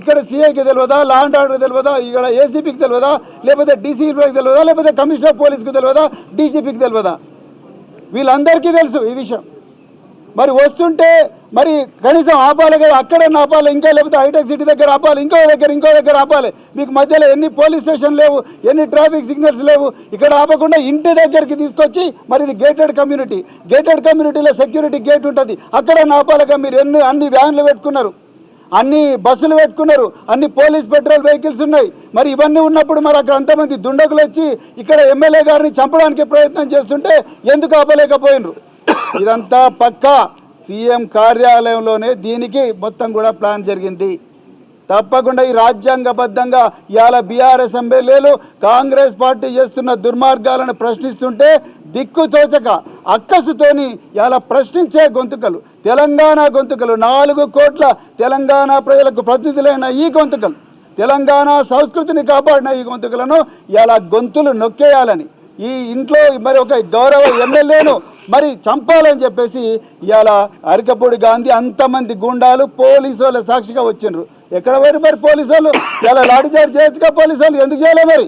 ఇక్కడ సీఐకి తెలియదా law and order తెలియదా ఇక్కడ ఏసీపీకి తెలియదా లేకపోతే డీసీపీకి తెలియదా లేకపోతే కమిషనర్ పోలీస్కి తెలియదా డీజీపీకి తెలియదా వీళ్ళందరికీ తెలుసు ఈ విషయం. మరి వస్తుంటే మరి కనీసం ఆపాలి కదా అక్కడే ఆపాలి ఇంకా లేకపోతే హైటెక్ సిటీ దగ్గర ఆపాలి ఇంకో దగ్గర ఇంకో దగ్గర ఆపాలి. మీకు మధ్యలో ఎన్ని పోలీస్ స్టేషన్ లేవు ఎన్ని ట్రాఫిక్ సిగ్నల్స్ లేవు ఇక్కడ ఆపకుండా ఇంటి దగ్గరికి తీసుకొచ్చి మరి ఇది గేటెడ్ కమ్యూనిటీ గేటెడ్ కమ్యూనిటీలో సెక్యూరిటీ గేట్ ఉంటుంది. అక్కడ ఆపాలిగా మీరు ఎన్ని అన్ని వ్యాన్లు పెట్టుకున్నారు. అన్ని బస్సులు పెట్టుకున్నారు. అన్ని పోలీస్ పెట్రోల్ వెహికల్స్ ఉన్నాయి. మరి ఇవన్నీ ఉన్నప్పుడు మరి అక్కడ అంతమంది దుండగులు వచ్చి ఇక్కడ ఎమ్మెల్యే గారిని చంపడానికి ప్రయత్నం చేస్తుంటే ఎందుకు ఆపలేకపోయినరు? ఇదంతా పక్కా. సీఎం కార్యాలయంలోనే దీనికి మొత్తం కూడా ప్లాన్ జరిగింది. తప్పకుండా ఈ రాజ్యాంగబద్ధంగా ఇవాళ బీఆర్ఎస్ ఎమ్మెల్యేలు కాంగ్రెస్ పార్టీ చేస్తున్న దుర్మార్గాలను ప్రశ్నిస్తుంటే దిక్కు తోచక అక్కసుతోని ఇవాళ ప్రశ్నించే గొంతుకలు తెలంగాణ గొంతుకలు నాలుగు కోట్ల తెలంగాణ ప్రజలకు ప్రతినిధులైన ఈ గొంతుకలు తెలంగాణ సంస్కృతిని కాపాడిన ఈ గొంతుకలను ఇలా గొంతులు నొక్కేయాలని ఈ ఇంట్లో మరి ఒక గౌరవ ఎమ్మెల్యేను మరి చంపాలని చెప్పేసి ఇవాళ అరికపూడి గాంధీ అంతమంది గుండాలు పోలీసు వాళ్ళ సాక్షిగా వచ్చిండ్రు. ఎక్కడ పోయిన మరి పోలీసు వాళ్ళు ఇలా లాఠీచార్జ్ చేయొచ్చుగా పోలీసు వాళ్ళు ఎందుకు చేయలే మరి?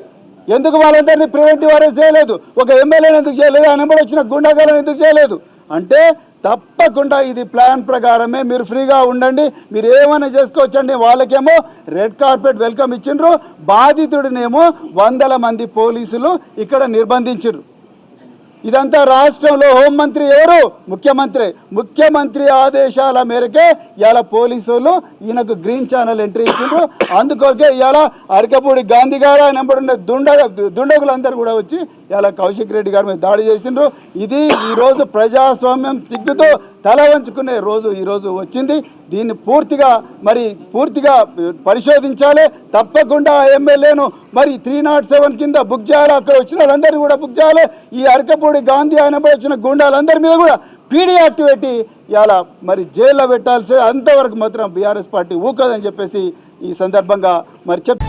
ఎందుకు వాళ్ళందరినీ ప్రివెంటివ్ అరెస్ట్ చేయలేదు? ఒక ఎమ్మెల్యేని ఎందుకు చేయలేదు? అనబడి వచ్చిన గుండాగాలను ఎందుకు చేయలేదు? అంటే తప్పకుండా ఇది ప్లాన్ ప్రకారమే మీరు ఫ్రీగా ఉండండి. మీరు ఏమైనా చేసుకోవచ్చండి. వాళ్ళకేమో రెడ్ కార్పెట్ వెల్కమ్ ఇచ్చిండ్రు. బాధితుడినేమో వందల మంది పోలీసులు ఇక్కడ నిర్బంధించారు ఇదంతా రాష్ట్రంలో హోంమంత్రి ఎవరు? ముఖ్యమంత్రి. ముఖ్యమంత్రి ఆదేశాల మేరకే ఇవాళ పోలీసులు ఈయనకు గ్రీన్ ఛానల్ ఎంట్రీ ఇచ్చిండ్రు. అందుకొరకే ఇవాళ అరకపూడి గాంధీ గారు ఆయన వెంబడున్న దుండ దుండగులందరూ కూడా వచ్చి ఇవాళ కౌశిక్ రెడ్డి గారి మీద దాడి చేసిండ్రు. ఇది ఈరోజు ప్రజాస్వామ్యం తిగ్గుతో తల వంచుకునే రోజు ఈరోజు వచ్చింది. దీన్ని పూర్తిగా మరి పూర్తిగా పరిశోధించాలి. తప్పకుండా ఎమ్మెల్యేను మరి త్రీ నాట్ సెవెన్ కింద బుక్ చేయాలి. అక్కడ వచ్చిన వాళ్ళందరినీ కూడా బుక్ చేయాలి. ఈ అరకపూడి గాంధీ ఆయనపై వచ్చిన గుండాలందరి మీద కూడా పీడీ యాక్ట్ పెట్టి ఇలా మరి జైల్లో పెట్టాల్సి అంతవరకు మాత్రం బీఆర్ఎస్ పార్టీ ఊకదని చెప్పేసి ఈ సందర్భంగా మరి చెప్